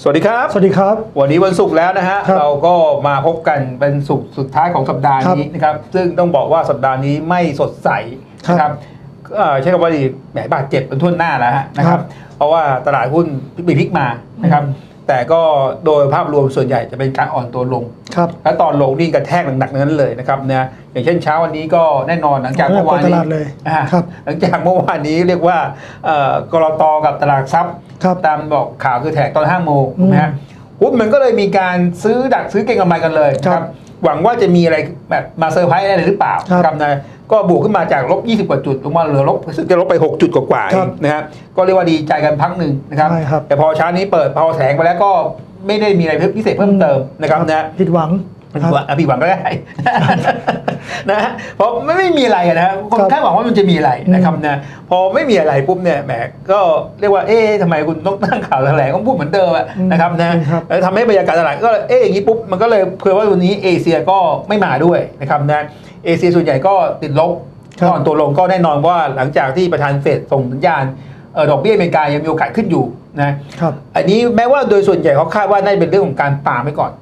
สวัสดีครับ สวัสดีครับ วันนี้วันศุกร์แล้วนะฮะ ครับเราก็มาพบกันเป็นศุกร์สุดท้ายของสัปดาห์ครับนี้นะครับ ซึ่งต้องบอกว่าสัปดาห์นี้ไม่สดใสครับนะครับเอ่อใช้คำว่าดีแหมบาดเจ็บเป็นทุ่นหน้าแล้วฮะนะคครัรับ บ เพราะว่าตลาดหุ้นพลิกไปพลิกมานะครับ แต่ก็โดยภาพรวมส่วนใหญ่จะเป็นการอ่อนตัวลง ครับ และตอนลงนี่กระแทกหนักๆนั้นเลยนะครับนะอย่างเช่นเช้าวันนี้ก็แน่นอนหลังจากเมื่อวานเปิดตนี้ลาดเลยอ่าครับหลังจากเมื่อวานนี้เรียกว่าเอ่อกรตกับตลาดทรัพย์ครับตามบอกข่าวคือแถกตอนห้าโมงอืมนะฮะหุ้นมันก็เลยมีการซื้อดักซื้อเก็งกำไรกันเลยนะคครัรับบหวังว่าจะมีอะไรแบบมาเซอร์ไพรส์อะไรหรือเปล่าครับนะ ก็บวกขึ้นมาจากลบ 20 กว่าจุดลงมาเหลือลบซึ่งจะลบไป 6 จุดกว่าๆเอครังบนะฮะก็เรียกว่าดีใจกันพักหนึ่งนะครับ ใช่ครับ แต่พอเช้านี้เปิดพอแถลงไปแล้วก็ไม่ได้มีอะไรพิเศษเพิ่มเติมนะครับนะผิดหวัง ผิดครับหวังอะผิดหวังก็ได้ นะฮะเพราะไม่ไม่มีอะไรอะนะคนครับคาดหวังว่ามันจะมีอะไรนะครับอืมนะพอไม่มีอะไรปุ๊บเนี่ยแหมก็เรียกว่าเอ๊ะทำไมคุณต้องตั้งข่าวแถลงก็พูดเหมือนเดิมอะอืมนะครับนะจริงครับแล้วทำให้บรรยากาศตลาดก็เอ๊ะอย่างนี้ปุ๊บมันก็เลยเผื่อว่าวันนี้เอเชียก็ไม่มาด้วยนะครับนะ เอเชียส่วนใหญ่ก็ติดลบครับก่อนตัวลงก็แน่นอนว่าหลังจากที่ประธานเฟดส่งสัญญาณเอ่อดอกเบี้ยอเมริกายังมีโอกาสขึ้นอยู่นะครับอันนี้แม้ว่าโดยส่วนใหญ่เขาคาดว่าน่าจะเป็นเรื่องของการปาล์มไว้ก่อน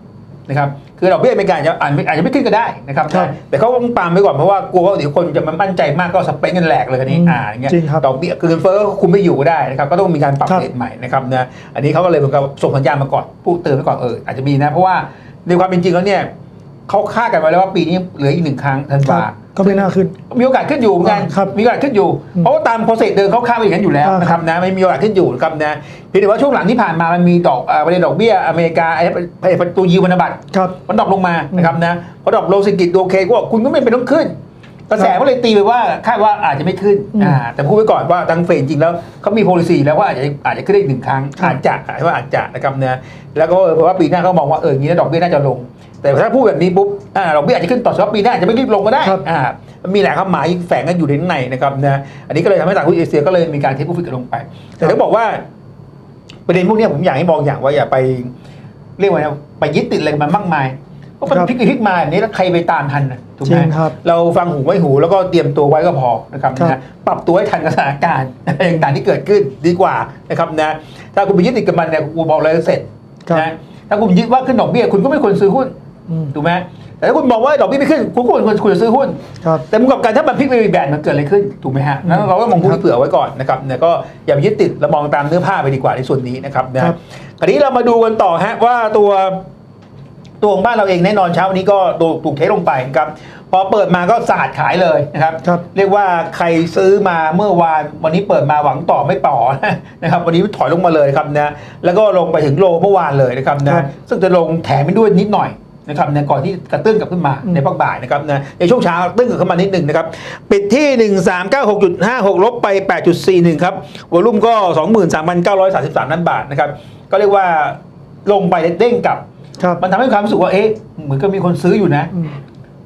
นะครับคือดอกเบี้ยอเมริกาอาจจะอาจจะอาจจะไม่ขึ้นก็ได้นะครับครับแต่เขาต้องปาล์มไว้ก่อนเพราะว่ากลัวว่าเดี๋ยวคนจะมามั่นใจมากก็สเปนกันแหลกเลยคันนี้อืมอ่าอย่างเงี้ยจริงครับดอกเบี้ยคือเงินเฟ้อก็คุมไม่อยู่ก็ได้นะครับก็ต้องมีการปรับครับเรทใหม่นะครับนะอันนี้เขาก็เลยเหมือนกับส่งสัญญาณมาก่อนพูดเตือนไว้ก่อนเอออาจจะมีนะเพราะว่าในความเป็นจริงแล้วเนี่ย เขาคาดกันไว้แล้วว่าปีนี้เหลืออีกหนึ่งครั้งธันครัวาบก็ไม่น่าขึ้น มีโอกาสขึ้นอยู่เหมือนกันครับมีโอกาสขึ้นอยู่อืมเพราะว่าตามโปรเซสเดิมเขาคาดไว้อย่างนั้นอยู่แล้วอ่านะครับนะไม่มีโอกาสขึ้นอยู่นะครับนะเพียงแต่ว่าช่วงหลังที่ผ่านมามันมีดอกเอ่อประเด็นดอกเบี้ยอเมริกาไอ้ไอ้ตัวยิวพันธบัตรครับมันดรอปลงมานะครับนะพอดรอปลงเศรษฐกิจโอเคก็บอกคุณก็ไม่เป็นต้องขึ้นกระแสก็เลยตีไปว่าคาดว่าอาจจะไม่ขึ้นอืมอ่าแต่พูดไว้ก่อนว่าทางเฟดจริงแล้วเขามี policy แล้วว่าอาจจะอาจจะขึ้นได้อีกหนึ่งครั้งครับอาจจะอาจจะว่าอาจจะนะครับนะแล้วก็เพราะว่าปีหน้าเขามองว่าเอออย่างนี้นะดอกเบี้ยน่าจะลง แต่ถ้าพูดแบบนี้ปุ๊บอ่าดอกเบี้ยอาจจะขึ้นต่อเฉพาะปีหน้าอาจจะไม่รีบลงก็ได้ครับอ่ามันมีหลายความหมายแฝงกันอยู่ในข้างในนะครับนะอันนี้ก็เลยทำให้ตลาดหุ้นเอเชียก็เลยมีการเทคโปรฟิตกันลงไป แต่ต้องบอกว่าประเด็นพวกเนี้ยผมอยากให้มองอย่างว่าอย่าไปเรียกว่าไงไปยึดติดอะไรกับมันมากมายเพราะมันครับพลิกไปพลิกมาแบบนี้แล้วใครไปตามทันน่ะถูกไหจมริงครับเราฟังหูไว้หูแล้วก็เตรียมตัวไว้ก็พอนะครับครับนะปรับตัวให้ทันกับสถานการณ์ต่างๆที่เกิดขึ้นดีกว่านะครับนะถ้าคุณไปยึดติดกับมันเนี่ยกูบอกเลยเสร็จครับนะถ้าคุณยึดว่าขึ้นดอกเบี้ยคุณก็ไม่ควรซื้อหุ้นอืม ถูกไหมแต่ถ้าคุณบอกว่าดอกเบี้ยไม่ขึ้นคุณก็ควรควรจะซื้อหุ้น ครับ แต่มุมกลับกันถ้ามันพลิกไปอีกแบบมันเกิดอะไรขึ้นถูกไหมฮะนั้นเราก็มองหุ้นเผื่อไว้ก่อนนะครับเนี่ยก็อย่าไปยึดติดแล้วมองตามเนื้อผ้าไปดีกว่าในส่วนนี้นะครับนะครับคราวนี้เรามาดูกันต่อฮะว่าตัวตัวของบ้านเราเองแน่นอนเช้าวันนี้ก็ถูกถูกเทลงไปครับพอเปิดมาก็สาดขายเลยนะครับครับเรียกว่าใครซื้อมาเมื่อวานวันนี้เปิดมาหวังต่อไม่ต่อนะครับ วันนี้ถอยลงมาเลยครับนะแล้วก็ลงไปถึงโลเมื่อวานเลยนะครับครันะบซึ่งจะลงแถมไปด้วยนิดหน่อย นะครับนะก่อนที่กระตื้นกลับขึ้นมาอืมในภาคบ่ายนะครับนะในช่วงเช้าตื้นกลับขึ้นมานิดหนึ่งนะครับปิดที่ 1396.56 ลบไป 8.41 ครับวอลุ่มก็ 23,933ล้านบาทนะครับก็เรียกว่าลงไปเด้งกลับครับมันทำให้ความรู้สึกว่าเอ๊ะเหมือนกับมีคนซื้ออยู่นะอืม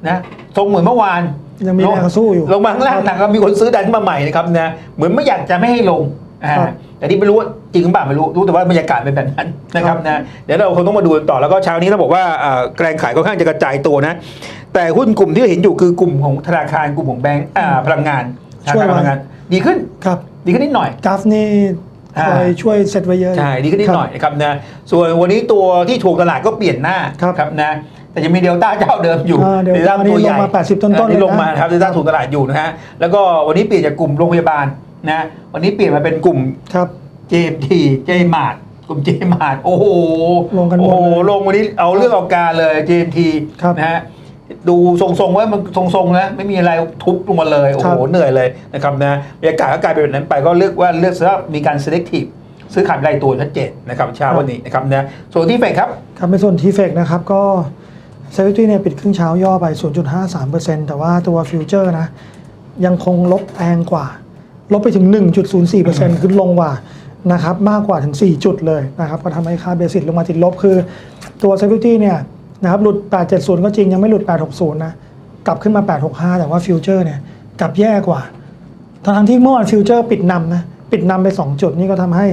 นะทรงเหมือนเมื่อวานยังมีแรงสู้อยู่ ลงมาข้างล่างหนักก็มีคนซื้อดันขึ้นมาใหม่นะครับนะเหมือนไม่อยากจะไม่ให้ลงอ่าครับ แต่ที่ไม่รู้ว่าจริงหรือเปล่าไม่รู้รู้แต่ว่าบรรยากาศเป็นแบบนั้นนะครับนะเดี๋ยวเราคงต้องมาดูกันต่อแล้วก็เช้านี้เราบอกว่าอ่าแรงขายค่อนข้างจะกระจายตัวนะ แต่หุ้นกลุ่มที่เห็นอยู่คือกลุ่มของธนาคารกลุ่มของแบงก์อ่าพลังงานธนาช่วยคารไว้พลังงาน ดีขึ้นครับ ดีขึ้นนิดหน่อยกราฟนี่อ่าคอยช่วยเซตไว้เยอะใช่ดีขึ้นนิดหน่อยนะครับนะส่วนวันนี้ตัวที่ถูกตลาดก็เปลี่ยนหน้าครับนะแต่ยังมีเดลต้าเจ้าเดิมอยู่อ่า Delta ต้าตัวใหญ่นี่ลงมา 80 ต้นๆอ่าที่เลยนะลงมาครับเดลต้าถูกตลาดอยู่นะฮะแล้วก็วันนี้เปลี่ยนจากกลุ่มโรงพยาบาล นะวันนี้เปลี่ยนมาเป็นกลุ่มครับ JMT เจมาร์กลุ่มเจมาร์โอ้โหลงกันหมดโอ้โหเลยลงวันนี้เอาเรื่องเอาการเลย JMT ครับนะฮะดูทรงๆไว้มันทรงๆนะไม่มีอะไรทุบลงมาเลย โอ้โหครับเหนื่อยเลยนะครับนะบรรยากาศก็กลายเป็นแบบนั้นไปก็เลือกว่าเลือกซะว่ามีการ selective ซื้อขายรายตัวชัดเจนนะครับเช้าวันนี้นะครับนะส่วนที่เฟกครับครับในส่วนทีเฟกนะครับก็เซฟตี้เนี่ยปิดครึ่งเช้าย่อไป 0.53%แต่ว่าตัวฟิวเจอร์นะยังคงลบแรงกว่า ลบไปถึง 1.04%ขึ้นลงกว่านะครับมากกว่าถึง 4 จุดเลยนะครับก็ทำให้ค่าเบสิกลงมาติดลบคือ ตัวเซฟตี้เนี่ยนะครับหลุด 870 ก็จริงยังไม่หลุด 860 นะ กลับขึ้นมา 865 แต่ว่าฟิวเจอร์เนี่ยกลับแย่กว่าทั้งที่เมื่อวานฟิวเจอร์ปิดนำนะปิดนำไป 2 จุดนี่ก็ทำให้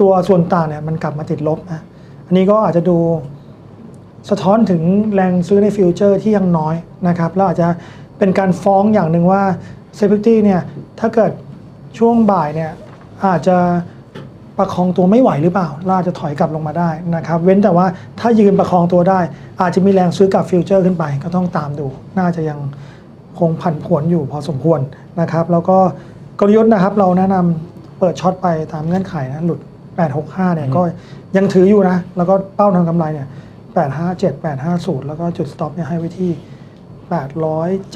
ตัวส่วนต่างเนี่ยมันกลับมาติดลบนะอันนี้ก็อาจจะดูสะท้อนถึงแรงซื้อในฟิวเจอร์ที่ยังน้อยนะครับแล้วอาจจะเป็นการฟ้องอย่างหนึ่งว่าเซฟตี้เนี่ยถ้าเกิด ช่วงบ่ายเนี่ยอาจจะประคองตัวไม่ไหวหรือเปล่าล่าจะถอยกลับลงมาได้นะครับ เว้นแต่ว่าถ้ายืนประคองตัวได้ อาจจะมีแรงซื้อกลับฟิวเจอร์ขึ้นไป ก็ต้องตามดู น่าจะยังคงผันผวนอยู่พอสมควรนะครับ แล้วก็กลยุทธ์นะครับ เราแนะนำเปิดช็อตไปตามเงื่อนไขนะหลุด 865 เนี่ยก็ยังถืออยู่นะ แล้วก็เป้าทางกำไรเนี่ย 857 850 แล้วก็จุดสต็อปเนี่ยให้ไว้ที่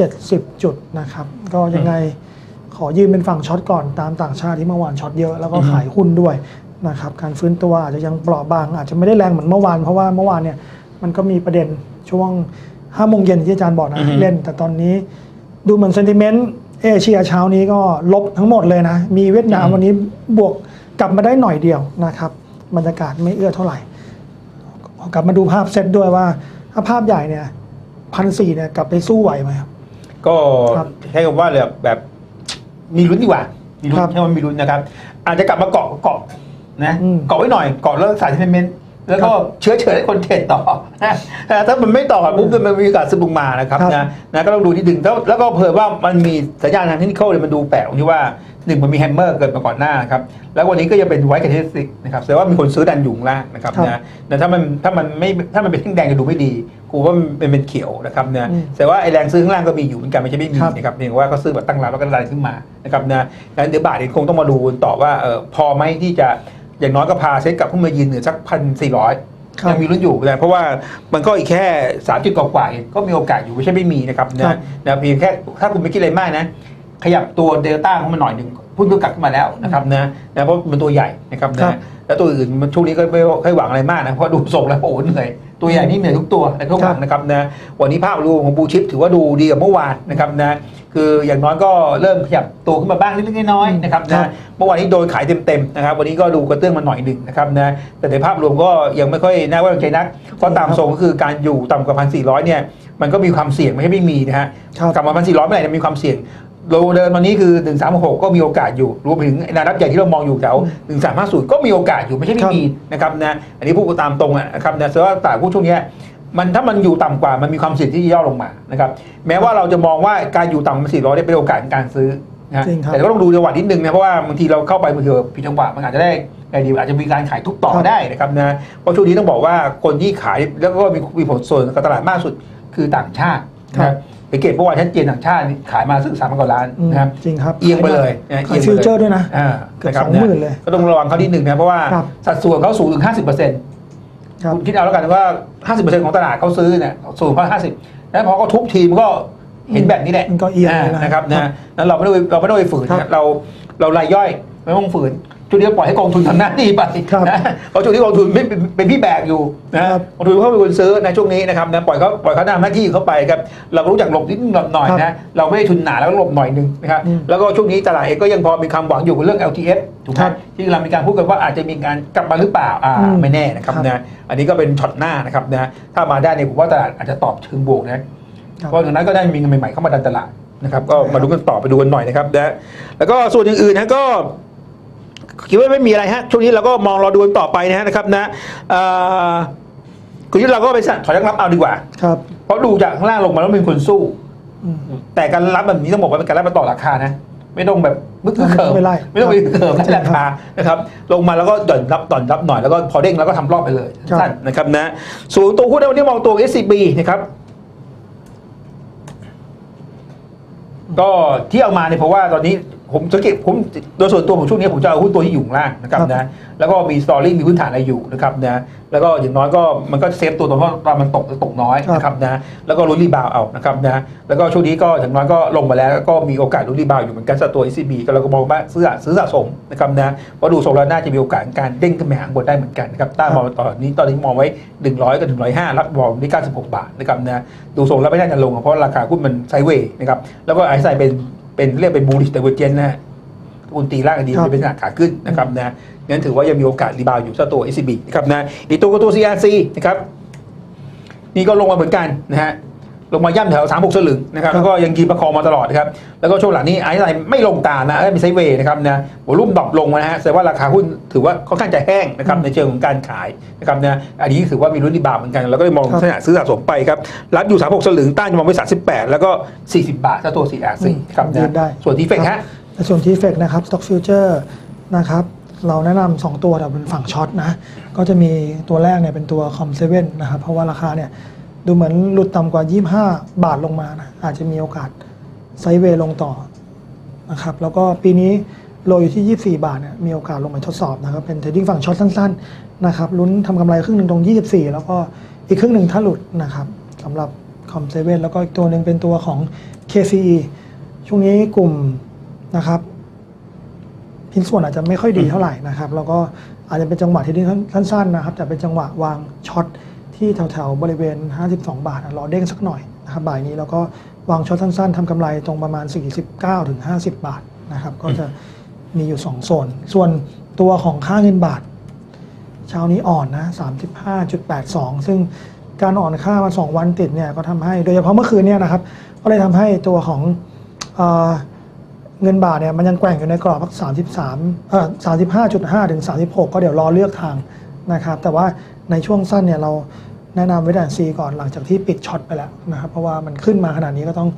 870 จุดนะครับ ก็ยังไง ขอยืนเป็นฝั่งช็อตก่อนตามต่างชาติที่เมื่อวานช็อตเยอะแล้วก็อือฮึขายหุ้นด้วยนะครับการฟื้นตัวอาจจะยังเปราะบาง อาจจะไม่ได้แรงเหมือนเมื่อวานเพราะว่าเมื่อวานเนี่ยมันก็มีประเด็นช่วง5โมงเย็นที่อาจารย์บอกนะอือฮึเล่น แต่ตอนนี้ดูเหมือนเซนติเมนต์เอเชียเช้านี้ก็ลบทั้งหมดเลยนะ มีเวียดนามวันนี้บวกกลับมาได้หน่อยเดียวนะครับบรรยากาศไม่เอื้อเท่าไหร่ กลับมาดูภาพเซตด้วยว่าถ้าภาพใหญ่เนี่ยพันสี่เนี่ยกลับไปสู้ไหวไหมครับก็ครับใช้คำว่าเลยแบบ มีลุ้นดีกว่ามีลุ้ครันบใช่ไหมมีลุ้นนะครับ อาจจะกลับมาเกาะเกาะนะอืม เกาะไว้หน่อยเกาะแล้วสายเซนเมนต์ แล้วก็ครับเชื้อเชิญให้คนเทรดต่อนะแต่ถ้ามันไม่ต่อปุ๊บมันมีโอกาสสะดุงมานะครับครับนะนะก็ต้องดูที่ดึงแล้วแล้วก็เผื่อว่ามันมีสัญญาณทางเทคนิคเลยมันดูแปลกตรงที่ว่าหนึ่งมันมีแฮมเมอร์เกิดมาก่อนหน้านะครับแล้ววันนี้ก็ยังเป็นไวท์กับเทสติกนะครับแสดงว่ามีคนซื้อดันอยู่ข้างล่างนะครับครับนะนะถ้ามันถ้ามันไม่ถ้ามันเป็นแท่งแดงจะดูไม่ดีกูว่ามันเป็นเป็นเขียวนะครับนะอืมแต่ว่าไอแรงซื้อข้างล่างก็มีอยู่เหมือนกันไม่ใช่ไม่มีครับนะครับเพียงว่าก็ซื้อแบบตั้งรับแล้วก็ดันขึ้นมานะครับนะงั้นเดี๋ยวบาทเองคงต้องมาดูต่อว่าเออพอไหมที่จะ อย่างน้อยก็พาเซ็ตกลับขึ้นมายืนเหนือสักพันสี่ร้อยครับยังมีลุ้นอยู่นะเพราะว่ามันก็อีกแค่สามจุดกว่าๆเองก็มีโอกาสอยู่ไม่ใช่ไม่มีนะครับครันะบ นะเพียงแค่ถ้าคุณไม่คิดอะไรมากนะ ขยับตัวเดลต้าเข้ามาหน่อยหนึ่งพุ่งตัวกลับขึ้นมาแล้วนะครับนะนะเพราะมันตัวใหญ่นะครับครันะบ แล้วตัวอื่นมันช่วงนี้ก็ไม่ค่อยหวังอะไรมากนะเพราะดูทรงแล้วโอ้โหเหนื่อยตัวใหญ่นี่เหนื่อยทุกตัวในทุกหวังนะครับนะวันนี้ภาพรวมของบูชิปถือว่าดูดีกว่าเมื่อวานนะครับนะ คืออย่างน้อยก็เริ่มขยับตัวขึ้นมาบ้างเล็กๆน้อยๆนะครับครันะบเมื่อวานนี้โดนขายเต็มๆนะครับวันนี้ก็ดูกระเตื้องมาหน่อยหนึ่งนะครับนะแต่ในภาพรวมก็ยังไม่ค่อยน่าไว้วางใจนักเพราะตามทรงก็คือการอยู่ต่ำกว่าพันสี่ร้อยเนี่ยมันก็มีความเสี่ยงไม่ใช่ไม่มีนะฮะครับกลับมาพันสี่ร้อยเมื่อไหร่เนี่ยมีความเสี่ยงโลเดินตอนนี้คือ 136 ก็มีโอกาสอยู่ รวมไปถึงแนวรับใหญ่ที่เรามองอยู่แถว1350 ก็มีโอกาสอยู่ไม่ใช่ไม่มีนะครับนะอันนี้พูดตามตรงอะนะครับนะแต่ว่าตลาดหุ้นช่วงเนี้ย มันถ้ามันอยู่ต่ำกว่ามันมีความเสี่ยงที่จะย่อลงมานะครับแม้ว่าเราจะมองว่าการอยู่ต่ำกว่า400เนี่ยเป็นโอกาสในการซื้อนะจริงครับแต่ก็ต้องดูจังหวะนิดนึงนะเพราะว่าบางทีเราเข้าไปบางทีผิดจังหวะมันอาจจะได้ไงดีอาจจะมีการขายทุกต่อครับได้นะครับนะเพราะช่วงนี้ต้องบอกว่าคนที่ขายแล้วก็มีมีผลส่วนกับตลาดมากสุดคือต่างชาตินะครับสังเกตเมื่อวานชัดเจนต่างชาตินี่ขายมาซึ่งสามพันกว่าล้านอืมนะครับจริงครับเอียงไปเลยนะขายเอียงไปเลยฟิวเจอร์ด้วยนะอ่าเกือบนะครัสองหมื่นเลยก็ต้องระวังเขานิดหนึ่งนะเพราะว่าครับสัดส่วนเขาสูงถึง50เปอร์เซ็นต์ ครับ คุณคิดเอาแล้วกันว่า 50เปอร์เซ็นต์ของตลาดเขาซื้อเนี่ยสูงเพราะ50แล้วพอเขาทุบทีมก็เห็นแบบนี้แหละมันก็เอียงเลยนะนะครับครันะบนั้นเราไม่ได้เราไม่ได้ไปฝืนครับ นะเราเรารายย่อยไม่ต้องฝืน ช่วงนี้ปล่อยให้กองทุนทำหน้าที่ไปครับนะเพราะช่วงนี้กองทุนไม่เป็นเป็นพี่แบกอยู่นะครับกองทุนเขาเป็นคนซื้อในช่วงนี้นะครับนะปล่อยเขาปล่อยเขาทำหน้าที่เขาไปครับเราก็รู้จักหลบนิดหน่อยครับนะเราไม่ได้ทุนหนาแล้วก็หลบหน่อยนึงนะครับอืมแล้วก็ช่วงนี้ตลาดเองก็ยังพอมีความหวังอยู่กับเรื่อง LTF ถูกไหมครับที่เรามีการพูดกันว่าอาจจะมีการกลับมาหรือเปล่าอ่าอืมไม่แน่นะครับครับนะอันนี้ก็เป็นช็อตหน้านะครับนะถ้ามาได้เนี่ยผมว่าตลาดอาจจะตอบเชิงบวกนะครับเพราะจากนั้นก็ได้มีเงินใหม่ๆเข้ามาดันตลาดนะครับก็มาดูกันต่อไปดูกันหน่อยนะครับนะแล้วก็ส่วนอย่างอื่นนะก็ คิดว่าไม่มีอะไรฮะช่วงนี้เราก็มองรอดูกันต่อไปนะฮะนะครับนะเอ่อคุณยุทธเราก็ไปถอยรับเอาดีกว่า ครับ เพราะดูจากข้างล่างลงมาแล้วมีคนสู้อืมแต่การรับแบบนี้ต้องบอกว่าเป็นการรับมาต่อราคานะ ไม่ต้องแบบมึกเขิมไม่ไล่ไม่ต้องไปเขิมครับไล่ราคานะครับ ลงมาแล้วก็หย่อนรับต่อนรับหน่อยแล้วก็พอเด้งแล้วก็ทำรอบไปเลยครับสั้นนะครับนะส่วนตัวหุ้นในวันนี้มองตัว SCB นะครับก็ที่เอามาเนี่ยเพราะว่าตอนนี้ ผมสังเกตผมโดยส่วนตัวผมช่วงนี้ผมจะเอาหุ้นตัวที่อยู่ข้างล่างนะครับครับนะแล้วก็มีสตอรี่มีพื้นฐานอะไรอยู่นะครับนะแล้วก็อย่างน้อยก็มันก็เซฟตัวตรงเพราะตอนมันตกตกน้อยครับนะครับนะแล้วก็ลุ้นรีบาวด์เอานะครับนะแล้วก็ช่วงนี้ก็อย่างน้อยก็ลงมาแล้วก็มีโอกาสลุ้นรีบาวด์อยู่เหมือนกันสำหรับตัว ECB ก็เราก็มองว่าซื้อซื้อสะสมนะครับนะเพราะดูทรงแล้วน่าจะมีโอกาสการเด้งขึ้นไปหางบนได้เหมือนกันนะครับต้านมองตอนนี้ตอนนี้มองไว้ 100กับ105รับมองที่96 บาทนะครับนะดูทรงแล้วไม่น่าจะลงเพราะราคาหุ้นมันไซด์เวย์นะครับแล้วก็ไอซ์ไซเป็น เป็นเรียกเป็นบูลิชเดเวอร์เจนนะฮะคุณตีร่างดีครับจะเป็นขนาดขาขึ้นนะครับนะงั้นถือว่ายังมีโอกาสรีบาวด์อยู่สำหรับตัว SCB นะครับนะอีกตัวก็ตัว CRC นะครับนี่ก็ลงมาเหมือนกันนะฮะ ลงมาย่ำแถว 3 6 สลึงนะครับครับแล้วก็ยังกีประคองมาตลอดนะครับแล้วก็ช่วงหลังนี้ไอซ์ไลน์ไม่ลงตามนะเอ้ยมีไซด์เวย์นะครับนะวอลุ่มดรอปลงมานะฮะแสดงว่าราคาหุ้นถือว่าค่อนข้างจะแห้งนะครับในเชิงของการขายนะครับนะอันนี้ถือว่ามีรุ่นรีบาวด์เหมือนกันเราก็เลยมองครับลักษณะซื้อสะสมไปครับรับอยู่ 36 สลึงต้านจะมองไว้38 แล้วก็ 40 บาทสำหรับตัว CRC อืมครับยืนะนได้ส่วนที่เฟกฮะในส่วนที่เฟกนะครับ Stock Future นะครับเราแนะนำสองตัวแต่เป็นฝั่งช็อตนะ ก็จะมีตัวแรกเนี่ยเป็นตัวคอมเซเว่นนะครับ เพราะว่าราคาเนี่ย ดูเหมือนหลุดต่ำกว่า 25 บาทลงมานะอาจจะมีโอกาสไซด์เวย์ลงต่อนะครับแล้วก็ปีนี้โลอยู่ที่ 24 บาทเนี่ยมีโอกาสลงมาทดสอบนะครับเป็นเทรดดิ้งฝั่งช็อตสั้นๆนะครับลุ้นทำกำไรครึ่งหนึ่งตรง 24 แล้วก็อีกครึ่งหนึ่งถ้าหลุดนะครับสำหรับคอมเซเว่นแล้วก็อีกตัวหนึ่งเป็นตัวของ KCE ช่วงนี้กลุ่มนะครับพินส่วนอาจจะไม่ค่อยดีเท่าไหร่นะครับแล้วก็อาจจะเป็นจังหวะเที่ดิ้นสั้นๆนะครับแต่เป็นจังหวะวางช็อต ที่แถวๆบริเวณ 52 บาทรอเด้งสักหน่อยนะครับบ่ายนี้แล้วก็วางช็อตสั้นๆทำกำไรตรงประมาณ 49ถึง50 บาทนะครับก็จะมีอยู่ 2 โซน ส่วนตัวของค่าเงินบาท เช้านี้อ่อนนะ 35.82 ซึ่งการอ่อนค่ามา 2 วันติดเนี่ยก็ทำให้โดยเฉพาะเมื่อคืนเนี่ยนะครับก็เลยทำให้ตัวของเอเงินบาทเนี่ยมันยังแกว่งอยู่ในกรอบสัก33เอ่อ35.5 ถึง 36 ก็เดี๋ยวรอเลือกทาง นะครับแต่ว่าในช่วงสั้นเนี่ยเราแนะนำไว้แต่ซีก่อนหลังจากที่ปิดช็อตไปแล้วนะครับเพราะว่ามันขึ้นมาขนาดนี้ก็ต้อง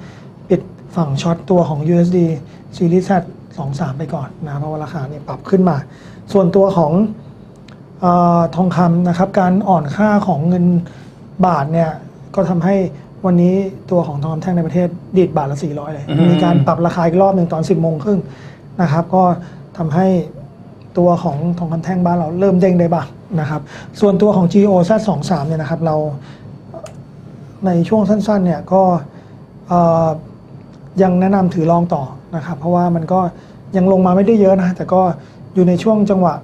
ปิดฝั่งช็อตตัวของ USD Series Z 23 ไปก่อนนะครับเพราะว่าราคาเนี่ยปรับขึ้นมา ส่วนตัวของเออทองคำนะครับการอ่อนค่าของเงินบาทเนี่ยก็ทำให้วันนี้ตัวของทองคำแท่งในประเทศดีดบาทละ 400 เลยอืมมีการปรับราคาอีกรอบหนึ่งตอน 10 โมงครึ่งนะครับ ก็ทำให้ตัวของทองคำแท่งบ้านเราเริ่มเด้งได้บ้าง นะครับ ส่วนตัวของ GO Z23 เนี่ยนะครับเราในช่วงสั้นๆเนี่ยก็เอ่อยังแนะนำถือลองต่อนะครับ เพราะว่ามันก็ยังลงมาไม่ได้เยอะนะแต่ก็อยู่ในช่วงจังหวะ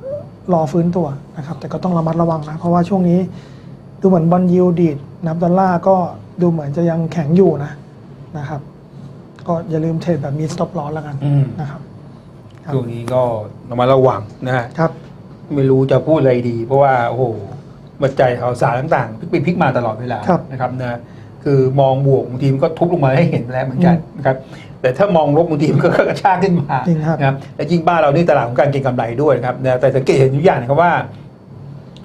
รอฟื้นตัวนะครับ แต่ก็ต้องระมัดระวังนะ เพราะว่าช่วงนี้ดูเหมือนบอลยิวดีดนับดอลลาร์ก็ดูเหมือนจะยังแข็งอยู่นะนะครับ ก็อย่าลืมเทรดแบบมีสต็อปลอสแล้วกันอืมนะครับครับช่วงนี้ก็ระมัดระวังนะฮะครับ ไม่รู้จะพูดอะไรดี เพราะว่าโอ้โหปัจจัยข่าวสารต่างๆพลิกไปพลิกมาตลอดเวลาครับ นะครับนะคือมองบวกบางทีมันก็ทุบลงมาให้เห็นแล้วเหมือนกันนะครับแต่ถ้ามองลบบางทีมันก็กระชากขึ้นมาจริงครับ นะครับแต่จริงบ้านเรานี่ตลาดของการเก็งกำไรด้วยนะครับนะแต่สังเกตเห็นอยู่อย่างนะครับว่า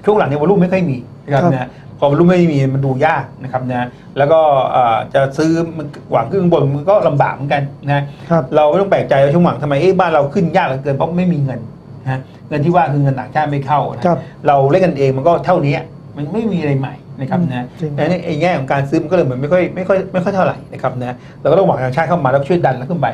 ช่วงหลังเนี่ยวอลุ่มไม่ค่อยมีนะครับครับ นะพอวอลุ่มไม่มีมันดูยากนะครับนะแล้วก็เอ่อจะซื้อมันหวังขึ้นข้างบนมันก็ลำบากเหมือนกันนะ ครับ เราไม่ต้องแปลกใจว่าช่วงหลังทำไมเอ๊ะบ้านเราขึ้นยากเหลือเกินเพราะไม่มีเงิน นะฮะเงินที่ว่าคือเงินต่างชาติไม่เข้านะครับเราเล่นกันเองมันก็เท่านี้มันไม่มีอะไรใหม่นะครับนะจริงแต่ในไอ้แง่ของการซื้อมันก็เลยเหมือนไม่ค่อยไม่ค่อยไม่ค่อยเท่าไหร่นะครับนะเราก็ต้องหวังต่างชาติเข้ามาแล้วช่วยดันแล้วขึ้นไป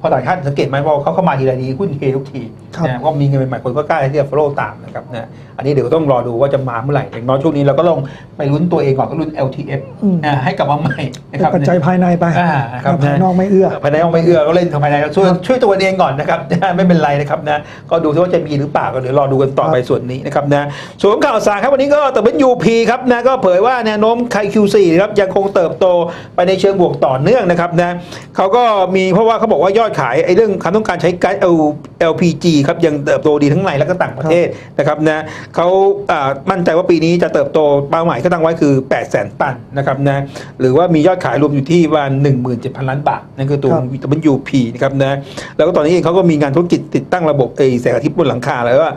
พอต่างชาติสังเกตไหมว่าเขาเข้ามาทีไรดีหุ้นเททุกทีครับนะก็มีเงินใหม่ๆคนก็กล้าที่จะ follow ตามนะครับนะ อันนี้เดี๋ยวต้องรอดูว่าจะมาเมื่อไหร่อย่างน้อยช่วงนี้เราก็ลองไปลุ้นตัวเองก่อนก็ลุ้น LTF อืมนะให้กลับมาใหม่นะเป็นครับปัจจัยภายในไปอ่าครับภายนอกไม่เอื้อภายในห้องไม่เอื้อก็เล่นทางภายในช่วยช่วยตัวเองก่อนนะครับไม่เป็นไรนะครับนะก็ดูที่ว่าจะมีหรือเปล่าก็เดี๋ยวรอดูกันต่อไปส่วนนี้นะครับนะส่วนของข่าวสารครับวันนี้ก็แต่เป็น UP ครับนะก็เผยว่าแนวโน้มไค Q4 ครับยังคงเติบโตไปในเชิงบวกต่อเนื่องนะครับนะเขาก็มีเพราะว่าเขาบอกว่ายอดขายไอ้เรื่องความต้องการใช้ก๊าซ L- LPG ครับยังเติบโตดีทั้งในและก็ต่างประเทศนะครับนะเขาอ่ามั่นใจว่าปีนี้จะเติบโตเป้าหมายก็ตั้งไว้คือ 8 0 0 0 0 0 ตันนะครับนะหรือว่ามียอดขายรวมอยู่ที่ประมาณ17,000 ล้านบาท นั่นคือตัวครับ WP นะครับนะแล้วก็ตอนนี้เองเขาก็มีงานธุรกิจติดตั้งระบบไอแสงอาทิตย์บนหลังคา แล้วก็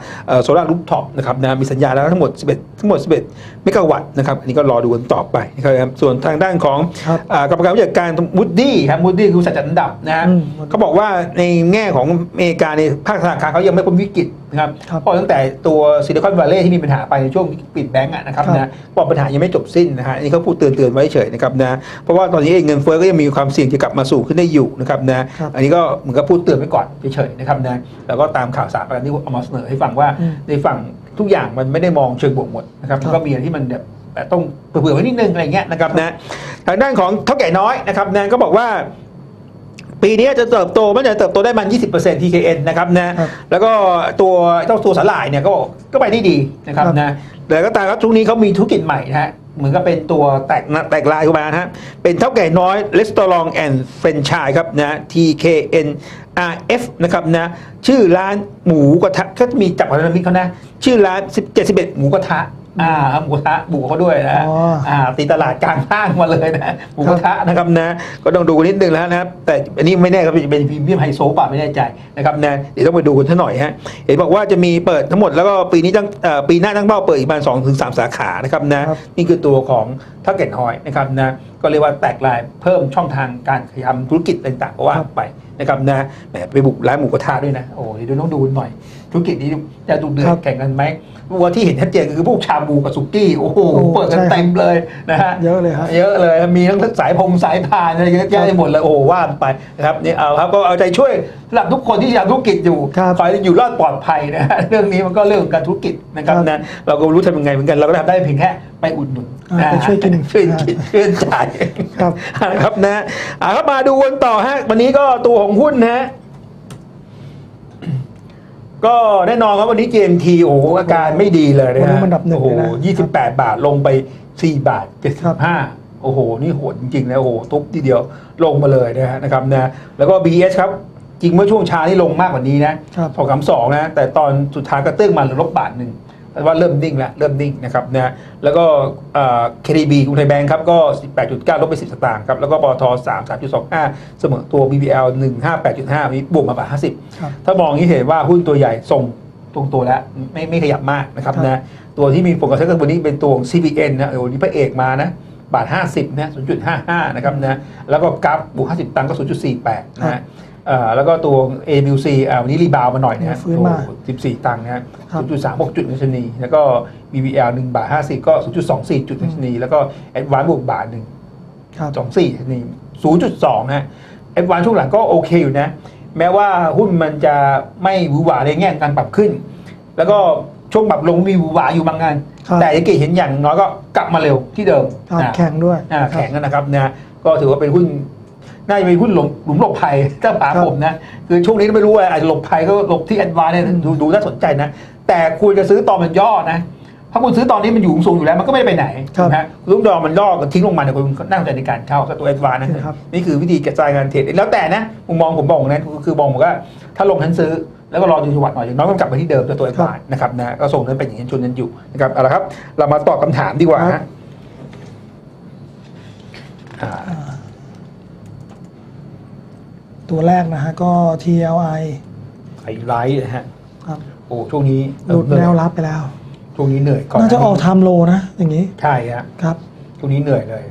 โซลาร์รูฟท็อปนะครับนะมีสัญญาแล้วทั้งหมด 11 ทั้งหมด 11 เมกะวัตต์นะครับอันนี้ก็รอดูกันต่อไปนะครับส่วนทางด้านของครับอ่ากรรมการผู้จัดการมูดดี้ครับมูดดี้คือผู้จัดอันดับนะฮะอืมเขาบอกว่าในแง่ของอเมริกาในภาคธนาคารเขายังไม่พ้นวิกฤต นะครับครับ เพราะตั้งแต่ตัวซิลิคอนวัลเลย์ที่มีปัญหาไปในช่วงปิดแบงก์อะนะครับครับ นะบอกปัญหายังไม่จบสิ้นนะฮะอันนี้เขาพูดเตือนเตือนๆไว้เฉยนะครับนะเพราะว่าตอนนี้เองเงินเฟ้อก็ยังมีความเสี่ยงจะกลับมาสู่ขึ้นได้อยู่นะครับนะครับอันนี้ก็เหมือนกับพูดเตือนไว้ก่อนเฉยๆนะครับนะแล้วก็ตามข่าวสารกันที่เอามาเสนอให้ฟังว่า อืม ในฝั่งทุกอย่างมันไม่ได้มองเชิงบวกหมดนะครับครับมันก็มีอะไรที่มันแบบแบบต้องเผื่อๆไว้นิดนึงอะไรเงี้ยนะครับนะทางด้านของเท่าแก่น้อยนะครับนะก็บอกว่า ปีนี้จะเติบโตมันจะเติบโตได้มัน 20% TKN นะครับนะครับแล้วก็ตัวเจ้าตัวสาหร่ายเนี่ยก็บอกก็ไปได้ดีนะครับครับนะแต่ก็ตามครับช่วงนี้เขามีธุรกิจใหม่นะฮะเหมือนกับเป็นตัวแตกนะแตกลายขึ้นมานะฮะเป็นเท่าแก่น้อย Restaurant and Franchise ครับนะ TKN RF นะครับนะชื่อร้านหมูกระทะก็มีจับพันธมิตรเขานะ ชื่อร้าน71หมูกระทะ อ่าครับหมูกระทะบุกเขาด้วยนะฮะอ๋ออ่อ่าตีตลาดกลางห้างมาเลยนะหมูกระทะนะครับนะ ก็ต้องดูนิดนึงแล้วนะครับ แต่อันนี้ไม่แน่ครับจะเป็นพรีเมียมไฮโซป่ะไม่แน่ใจนะครับนะเดี๋ยวต้องไปดูกันซะหน่อยฮะเห็นบอกว่าจะมีเปิดทั้งหมดแล้วก็ปีนี้ตั้งเอ่อปีหน้าตั้งเป้าเปิดอีกประมาณสองถึงสามสาขานะครับนะครับนี่คือตัวของทักเก็ตฮอยนะครับนะก็เรียกว่าแตกลายเพิ่มช่องทางการทำธุรกิจต่างๆก็ว่าไปนะครับนะแหมไปบุกร้านหมูกระทะด้วยนะโอ้เดี๋ยวต้องดูหน่อย ธุรกิจนี้จะดุเดือครัดบแข่งกันไหมวัวที่เห็นชัดเจนคือพวกชาบูกับสุกี้โอ้โหโอ้เปิดกันใช่ครับเต็มเลยนะฮะเยอะเลยครับเยอะเลยมีทั้งสายพงสายพานอะไรเยอะแยะไปหมดเลยโอ้โหว่าไปนะครับนี่เอาครับก็เอาใจช่วยสำหรับทุกคนที่ทำธุรกิจอยู่ครับขอให้อยู่รอดปลอดภัยนะฮะเรื่องนี้มันก็เรื่องของการธุรกิจนะครับครับนะเราก็รู้ทำยังไงเหมือนกันเราก็ทำได้เพียงแค่ไปอุดหนุนอ่านะไปช่วยกินช่วยกินช่วยจ่ายครับนะครับนะอ่าครับมาดูกันต่อฮะวันนี้ก็ตัวของหุ้นนะฮะ ก็แน่นอนครับวันนี้ GMT โอ้โหอาการไม่ดีเลยนะวันนี้ฮะมันอันดับหนึ่งโอ้โหเลยนะยี่สิบแปดบาทลงไปสี่บาทเจ็ดสิครับบห้าโอ้โห นี่โหดจริงๆนะโอ้โหทุบทีเดียวลงมาเลยนะฮะนะครับนะแล้วก็ BS ครับ จริงเมื่อช่วงเช้านี่ลงมากกว่านี้นะครับ สองสามสองนะ แต่ตอนสุดท้ายก็ตึ้งมาเหลือลบบาทหนึ่งแต่ ว่าเริ่มนิ่งแล้วเริ่มนิ่งนะครับนะแล้วก็เอ่อ KTB กรุงไทยแบงค์ครับก็ 18.9 ลบไป 10 สตางค์ครับ แล้วก็ปตท3 3.25 เสมอตัว BBL 158.5 นี้บวกมาบาท50ครับถ้ามองอย่างนี้เห็นว่าหุ้นตัวใหญ่ทรงตรงตัวแล้วไม่ไม่ขยับมากนะครับครับนะตัวที่มีผลกระทบกับวันนี้เป็นตัวของ CPN นะโอ้โหนี่พระเอกมานะบาท 50นะ0.55 นะครับนะแล้วก็กราฟบวก50 ตังค์ก็ 0.48 นะฮะเอ่อแล้วก็ตัว AMC อ่าวันนี้รีบาวด์มาหน่อยนะฮะฟื้นมาโอ้โห14ตังค์นะฮะครับ0.36จุดในชนีแล้วก็ BBL 1บาท50ก็0.24จุดในชนีแล้วก็ Advance บวกบาทหนึ่ง ครับ สองสี่นี่ศูนย์จุดสองฮะเอฟวันช่วงหลังก็โอเคอยู่นะ แม้ว่าหุ้นมันจะไม่หวือหวาในแง่การปรับขึ้น แล้วก็ช่วงปรับลงมีหวือหวาอยู่บางงาน ครับ แต่ยังเกตเห็นอย่างน้อยก็กลับมาเร็วที่เดิมครับนะแข็งด้วยอ่าครับแข็งนะครับนะก็ถือว่าเป็นหุ้น น่าจะเป็นหุ้นหลงหลุมหลบภัยถ้าถามครับผมนะ คือช่วงนี้ไม่รู้ว่าอาจจะหลบภัยก็หลบที่แอดวานเนี่ยดูดูน่าสนใจนะ แต่ควรจะซื้อตอนมันย่อนะถ้าคุณซื้อตอนนี้มันอยู่สูงอยู่แล้วมันก็ไม่ได้ไปไหนครับนะฮะลูกดอกมันย่อกันทิ้งลงมาเนี่ยคุณน่าสนใจในการเข้ากับตัวแอดวานนะครับนี่คือวิธีกระจายการเทรดแล้วแต่นะมุมมองผมบอกนะคือมองผมว่าถ้าลงฉันซื้อแล้วก็รอดูจังหวะหน่อยอย่างน้อยก็กลับไปที่เดิมตัวตัวแอดวานนะครับนะก็ส่งนั้นเป็นอย่างนี้ชนนั้นอยู่นะครับเอาละครับ เรามาตอบคำถามดีกว่าครัฮะบอ่าอ่า ตัวแรกนะฮะก็ TLI ไฮไลท์นะฮะครับโอ้ช่วงนี้หลุดแนวรับไปแล้ว ช่วงนี้เหนื่อยก่อนน่าจะออกไทม์โลนะ อย่างนี้ ใช่ฮะครับช่วงนี้เหนื่อยเลย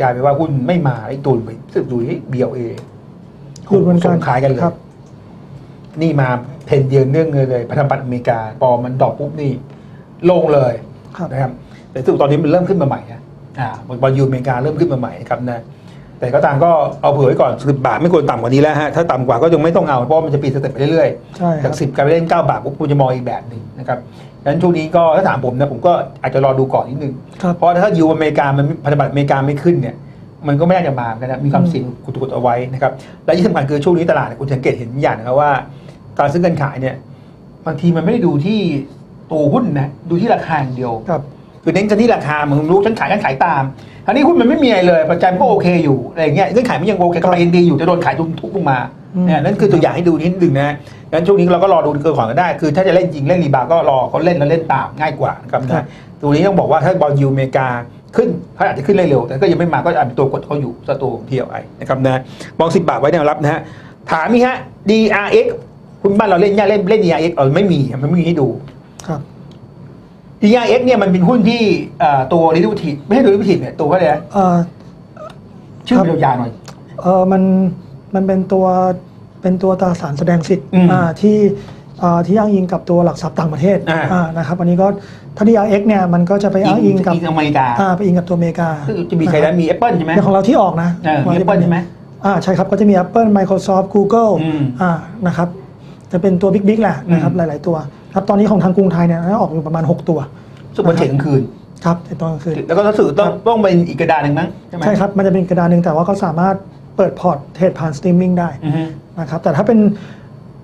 กลายเป็นว่าหุ้นไม่มาไอ้ตูนไปสึกดูที่ BLA หลุดเหมือนกันส่งขายกันเลยครับนี่มาเพนเดือนเนื่องเลยเลยพันธบัตรอเมริกาพอมันดรอกปุ๊บนี่ ลงเลยครับนะครับแต่สุดตอนนี้มันเริ่มขึ้นมาใหม่นะอ่าบอลยูอเมริกาเริ่มขึ้นมาใหม่นะครับนะ แต่ก็ตามก็เอาเผื่อไว้ก่อนสิบบาทไม่ควรต่ำกว่านี้แล้วฮะถ้าต่ำกว่าก็ยังไม่ต้องเอาเพราะว่ามันจะปีนสเต็ปไปเรื่อยๆใช่ครัจากบสิบกลายไปเล่นเก้าบาทปุ๊บคุณจะมองอีกแบบหนึ่งนะครับดังนั้นช่วงนี้ก็ถ้าถามผมนะผมก็อาจจะรอดูก่อนนิดนึง ครับ เพราะถ้ายูอเมริกามันพันธบัตรอเมริกาไม่ขึ้นเนี่ยมันก็ไม่น่าจะมาเหมือนกันนะมีความเสี่ยงกุดๆเอาไว้นะครับและที่สำคัญคือช่วงนี้ตลาดเนี่ยคุณสังเกตเห็นอย่างนะครับว่าการซื้อการขายเนี่ยบางทีมันไม่ได้ดูที่ตัวหุ้นนะดูที่ราคาอย่างเดียว ครับ คือเน้นกันที่ราคามึงรู้ฉันขายฉันขายตามคราวนี้หุ้นมันไม่มีอะไรเลยปัจจัยมันก็โอเคอยู่อะไรอย่างเงี้ยเงื่อนไขมันยังโอเคกำไรยังดีอยู่จะโดนขายทุนทุบลงมาอืมเนี่ยนั่นคือตัวอย่างให้ดูนิดนึงนะงั้นช่วงนี้เราก็รอดูเกินก่อนก็ได้ คือถ้าจะเล่นจริงเล่นรีบาวก็รอเขาเล่นแล้วเล่นตามง่ายกว่านะครับครันะบตัวนี้ต้องบอกว่าถ้าบอลยูอเมริกาขึ้นเขาอาจจะขึ้นได้เร็วแต่ก็ยังไม่มาก็อาจเป็นตัวกดเขาอยู่สตัวของ TLI นะครับนะมองสิบาทไว้แนวรับนะฮะถามมีฮะ DRX คุณบ้านเราเล่นย่าเล่นเล่น DRX เออไม่มีมันไม่มีให้ดู ครับ DRX เนี่ยมันเป็นหุ้นที่เอ่อตัว derivative ไม่ใช่ตัว derivative เนี่ยตัวก็เลยกอะไรนะเอ่อ ชื่อครับ มันยาวๆหน่อย เออมันมันเป็นตัวเป็นตัวตราสารแสดงสิทธิ์อืมอ่าที่อ่าที่อ้างอิงกับตัวหลักทรัพย์ต่างประเทศอ่า อ่านะครับอันนี้ก็ถ้า DRX เนี่ยมันก็จะไปอ้างอิงกับอิงอเมริกาอ่าไปอิงกับตัวอเมริกาคือจะมีใครนะมี Apple ใช่ไหมในของเราที่ออกนะเออมี Apple ใช่ไหม อ่าใช่ครับก็จะมี Apple Microsoft Google อืมอ่านะครับจะเป็นตัวบิ๊กๆแหละนะครับอืม หลาย ๆ ตัว ครับตอนนี้ของทางกรุงไทยเนี่ยน่าจะออกอยู่ประมาณ 6 ตัวสุดมันเฉกกลางคืนครับในตอนกลางคืนแล้วก็ถ้าสื่อต้องต้องเป็นอีกกระดานหนึ่งมั้งใช่ไหมใช่ครับมันจะเป็นกระดานหนึ่งแต่ว่าก็สามารถเปิดพอร์ตเทรดผ่านสตรีมมิ่งได้อือฮึ นะครับแต่ถ้าเป็น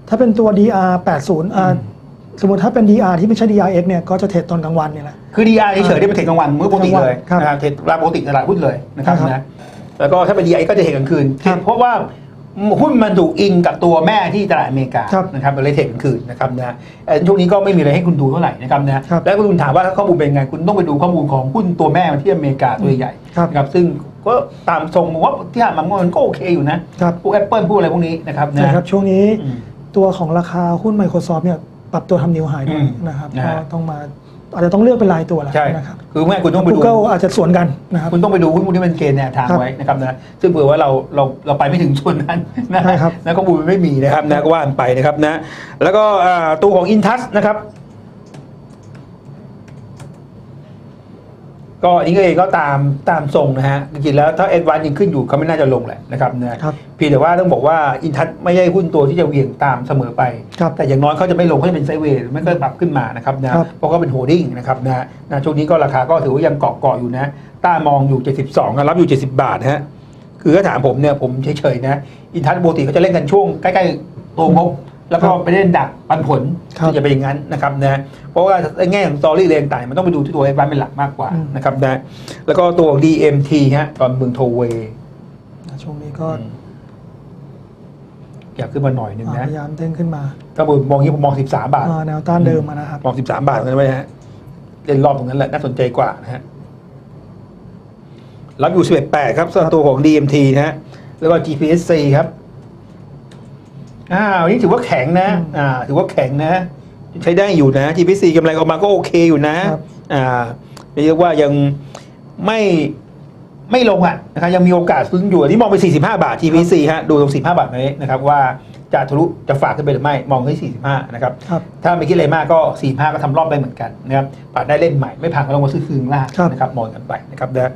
ถ้าเป็นตัว DR 80อ่าสมมติถ้าเป็น DR ที่ไม่ใช่ DRX เนี่ยก็จะเทรดตอนกลางวันเนี่ยแหละ คือ DI เฉยๆที่เป็นเทรดกลางวันมื้อปกติเลยครับนะครับเทรดรายปกติตลาดหุ้นเลยนะครับครับนะแล้วก็ถ้าเป็น DI ก็จะเทรดกลางคืน ครับเพราะว่า หุ้นมันถูกอิงกับตัวแม่ที่ตลาดอเมริกาครับนะครับมันเลยเทรดกลางคืนนะครับนะเอ่อช่วงนี้ก็ไม่มีอะไรให้คุณดูเท่าไหร่นะครับนะครับแล้วคุณถามว่าข้อมูลเป็นไงคุณต้องไปดูข้อมูลของหุ้นตัวแม่ที่อเมริกาตัวใหญ่ครับนะครับซึ่งก็ตามทรงผมว่าที่ผ่านมามันก็โอเคอยู่นะครับพวก Apple พวกอะไรพวกนี้นะครับนะใช่ครับช่วงนี้อืมตัวของราคาหุ้น Microsoft เนี่ยปรับตัวทำนิวไฮด้วยอืมนะครับนะก็ฮะต้องมา อาจจะต้องเลือกเป็นรายตัวแหละใช่นะครับคือง่ายคุณต้องไปดู Google อาจจะสวนกันนะครับ คุณต้องไปดูหุ้นพวกนี้เป็นเกณฑ์แนวทางครับไว้นะครับนะซึ่งเผื่อว่าเราเราเราไปไม่ถึงส่วนนั้นนะใช่ครับ นะข้อมูลมันไม่มีนะครับนะก็ว่ากันไปนะครับนะแล้วก็อ่าตัวของอินทัสนะครับ ก็อันนี้ก็เองก็ตามตามทรงนะฮะจริงๆแล้วถ้าเอ็ดวันยังขึ้นอยู่เขาไม่น่าจะลงแหละนะครับนะครับ เพียงแต่ว่าต้องบอกว่าอินทัสไม่ใช่หุ้นตัวที่จะเหวี่ยงตามเสมอไป ครับ แต่อย่างน้อยเขาจะไม่ลงเขาจะเป็นไซด์เวย์ไม่ก็ปรับขึ้นมานะครับนะครับ เพราะเขาเป็นโฮดดิ้งนะครับนะนะช่วงนี้ก็ราคาก็ถือว่ายังเกาะเกาะอยู่นะต้ามองอยู่ 72นะรับอยู่ 70 บาทนะฮะคือถ้าถามผมเนี่ยผมเฉยๆนะอินทัสปกติเขาจะเล่นกันช่วงใกล้ๆตัวงบ แล้วก็ครับไปเล่นดักปันผลครับจะเป็นอย่างนั้นนะครับนะเพราะว่าในแง่ของสตอรี่เรงต่างๆมันต้องไปดูที่ตัวไอ้บ้านเป็นหลักมากกว่าอืมนะครับนะแล้วก็ตัว DMT ฮะตอนเมืองโทเวย์ช่วงนี้ก็อยากขึ้นมาหน่อยหนึ่งอ่านะพยายามเด้งขึ้นมาถ้าผมมองอย่างนี้ผมมอง 13 บาทอ่าแนวต้านเดิมอะนะครับมอง 13 บาทกันไว้ฮะเล่นรอบตรงนั้นแหละน่าสนใจกว่านะฮะรับอยู่ 11.8 ครับสำหรับตัวของ DMT นะฮะแล้วก็ GPSC ครับ อ้าวอันนี้ถือว่าแข็งนะอืมอ่าถือว่าแข็งนะ ใช้ได้อยู่นะ GPSC กำไรออกมาก็โอเคอยู่นะครับอ่าเรียกว่ายังไม่ไม่ลงอะนะครับยังมีโอกาสซื้ออยู่อันนี้มองไป 45 บาท GPSC ฮะดูตรง 45 บาทนี้นะครับว่าจะทะลุจะฝากขึ้นไปหรือไม่มองที่45 นะครับครับ ถ้าไม่คิดอะไรมากก็ 4 5 ก็ทำรอบได้เหมือนกันนะครับผ่านได้เล่นใหม่ไม่ผ่านก็ลงมาซื้อคืนล่างครับนะครับมองกันไปนะครับนะ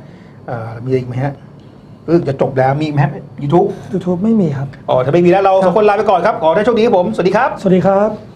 เอ่อมีอะไรอีกไหมฮะ รู้สึกจะจบแล้วมีอีกไหมฮะยูทูบ YouTube ไม่มีครับ อ๋อ ถ้าไม่มีแล้วเราสองคนลาไปก่อนครับ ขอให้โชคดีครับผม สวัสดีครับ สวัสดีครับ